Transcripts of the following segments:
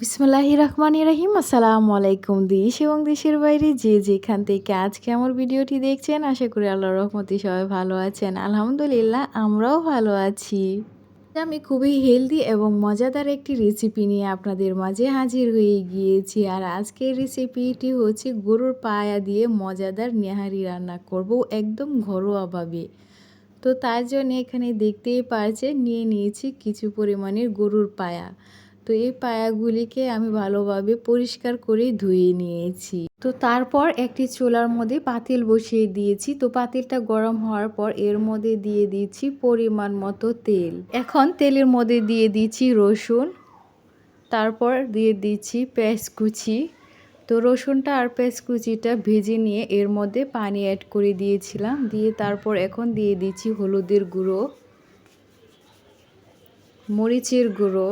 বিসমুল্লাহি রহমান রহিম আসসালামু আলাইকুম দেশ এবং দেশের বাইরে যে যেখান থেকে আজকে আমার ভিডিওটি দেখছেন, আশা করি আল্লাহ রহমতি সবাই ভালো আছেন। আলহামদুলিল্লাহ, আমরাও ভালো আছি। আমি খুবই হেলদি এবং মজাদার একটি রেসিপি নিয়ে আপনাদের মাঝে হাজির হয়ে গিয়েছি। আর আজকের রেসিপিটি হচ্ছে গরুর পায়া দিয়ে মজাদার নেহারি রান্না করব একদম ঘরোয়াভাবে। তো তার জন্য এখানে দেখতেই পারছে নিয়ে নিয়েছি কিছু পরিমাণের গরুর পায়া। তো এই পায়াগুলিকে আমি ভালোভাবে পরিষ্কার করে ধুয়ে নিয়েছি। তো তারপর একটি চোলার মধ্যে পাতিল বসিয়ে দিয়েছি। তো পাতিলটা গরম হওয়ার পর এর মধ্যে দিয়ে দিচ্ছি পরিমাণ মতো তেল। এখন তেলের মধ্যে দিয়ে দিচ্ছি রসুন। তারপর দিয়ে দিচ্ছি কুচি তো রসুনটা আর কুচিটা ভেজে নিয়ে এর মধ্যে পানি অ্যাড করে দিয়েছিলাম। দিয়ে তারপর এখন দিয়ে দিচ্ছি হলুদের গুঁড়ো, মরিচের গুঁড়ো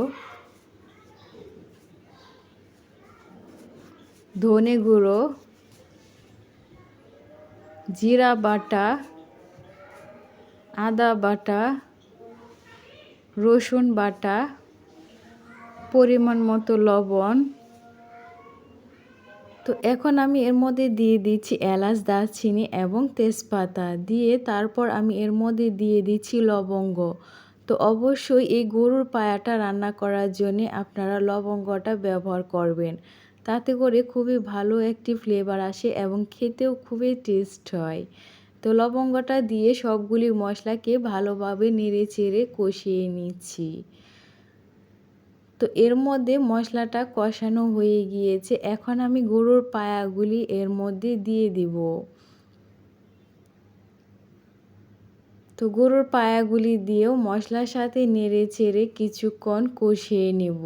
ধনে গুঁড়ো, জিরা বাটা, আদা বাটা, রসুন বাটা, পরিমাণ মতো লবণ। তো এখন আমি এর মধ্যে দিয়ে দিচ্ছি এলাচ, দারচিনি এবং তেজপাতা দিয়ে তারপর আমি এর মধ্যে দিয়ে দিচ্ছি লবঙ্গ। তো অবশ্যই এই গরুর পায়াটা রান্না করার জন্য আপনারা লবঙ্গটা ব্যবহার করবেন। তাতে করে খুবই ভালো একটি ফ্লেভার আসে এবং খেতেও খুবই টেস্ট হয়। তো লবঙ্গটা দিয়ে সবগুলি মশলাকে ভালোভাবে নেড়ে চেড়ে কষিয়ে নিচ্ছি। তো এর মধ্যে মশলাটা কষানো হয়ে গিয়েছে। এখন আমি গরুর পায়াগুলি এর মধ্যে দিয়ে দিব। তো গরুর পায়াগুলি দিয়েও মশলার সাথে নেড়ে চেড়ে কিছুক্ষণ কষিয়ে নেব।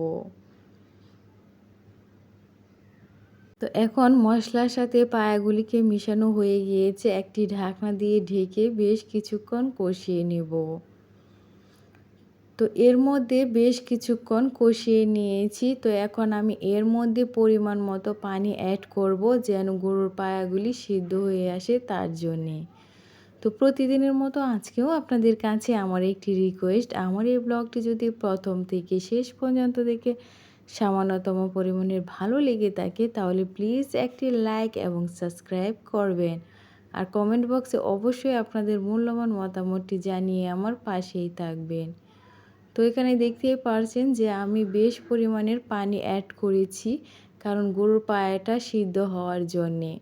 তো এখন মশলার সাথে পায়াগুলিকে মিশানো হয়ে গিয়েছে, একটি ঢাকনা দিয়ে ঢেকে বেশ কিছুক্ষণ কষিয়ে নেব। তো এর মধ্যে বেশ কিছুক্ষণ কষিয়ে নিয়েছি। তো এখন আমি এর মধ্যে পরিমাণ মতো পানি অ্যাড করব যেন গরুর পায়াগুলি সিদ্ধ হয়ে আসে তার জন্যে। তো প্রতিদিনের মতো আজকেও আপনাদের কাছে আমার একটি রিকোয়েস্ট আমার এই ব্লগটি যদি প্রথম থেকে শেষ পর্যন্ত দেখে সামান্যতম পরিমাণের ভালো লেগে থাকে, তাহলে প্লিজ একটি লাইক এবং সাবস্ক্রাইব করবেন। আর কমেন্ট বক্সে অবশ্যই আপনাদের মূল্যবান মতামতটি জানিয়ে আমার পাশেই থাকবেন। তো এখানে দেখতেই পারছেন যে আমি বেশ পরিমাণের পানি অ্যাড করেছি, কারণ গরুর পায়াটা সিদ্ধ হওয়ার জন্যে।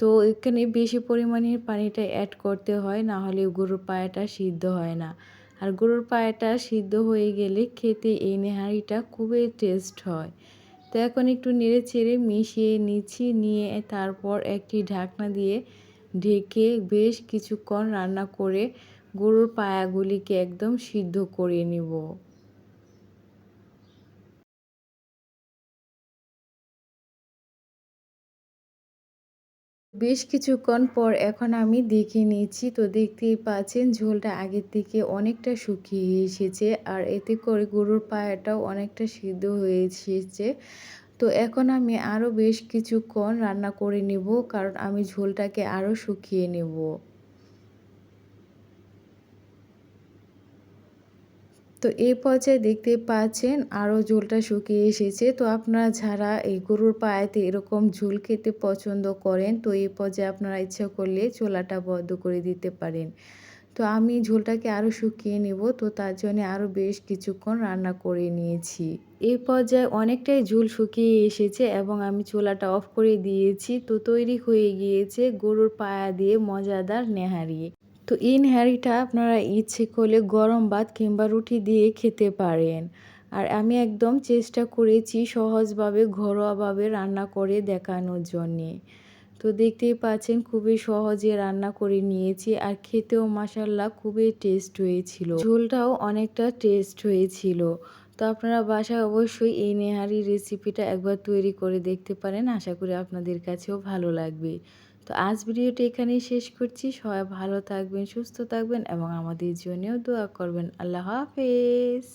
তো এখানে বেশি পরিমাণের পানিটা অ্যাড করতে হয়, না হলে গরুর পায়াটা সিদ্ধ হয় না। আর গরুর পায়েটা সিদ্ধ হয়ে গেলে খেতে এই নেহারিটা খুবই টেস্ট হয়। তো এখন একটু নেড়ে চেড়ে মিশিয়ে নিচ্ছি, নিয়ে তারপর একটি ঢাকনা দিয়ে ঢেকে বেশ কিছুক্ষণ রান্না করে গরুর পায়াগুলিকে একদম সিদ্ধ করে নিব। বেশ কিছুক্ষণ পর এখন আমি দেখে নিয়েছি তো দেখতেই পাচ্ছেন ঝোলটা আগের থেকে অনেকটা শুকিয়ে এসেছে আর এতে করে গরুর পায়াটাও অনেকটা সিদ্ধ হয়ে এসেছে। তো এখন আমি আরও বেশ কিছুক্ষণ রান্না করে নেব, কারণ আমি ঝোলটাকে আরও শুকিয়ে নেব। তো এই পর্যায়ে দেখতে পাচ্ছেন আরও ঝোলটা শুকিয়ে এসেছে। তো আপনারা যারা এই গরুর পায়েতে এরকম ঝোল খেতে পছন্দ করেন, তো এই পর্যায়ে আপনারা ইচ্ছা করলে চোলাটা বদ্ধ করে দিতে পারেন। তো আমি ঝোলটাকে আরও শুকিয়ে নেব, তো তার জন্য আরও বেশ কিছুক্ষণ রান্না করে নিয়েছি। এই পর্যায়ে অনেকটাই ঝোল শুকিয়ে এসেছে এবং আমি চোলাটা অফ করে দিয়েছি। তো তৈরি হয়ে গিয়েছে গরুর পায়া দিয়ে মজাদার নেহারি। তো এই নেহারিটা আপনারা ইচ্ছে করলে গরম ভাত কিংবা রুটি দিয়ে খেতে পারেন। আর আমি একদম চেষ্টা করেছি সহজভাবে, ঘরোয়াভাবে রান্না করে দেখানোর জন্যে। তো দেখতেই পাচ্ছেন খুবই সহজে রান্না করে নিয়েছি আর খেতেও মাসাল্লাহ খুবই টেস্ট হয়েছিল। ঝোলটাও অনেকটা টেস্ট হয়েছিল। তো আপনারা বাসায় অবশ্যই এই নেহারি রেসিপিটা একবার তৈরি করে দেখতে পারেন। আশা করি আপনাদের কাছেও ভালো লাগবে। তো আজ ভিডিওটি এখানেই শেষ করছি। সবাই ভালো থাকবেন, সুস্থ থাকবেন এবং আমাদের জন্যও দোয়া করবেন। আল্লাহ হাফেজ।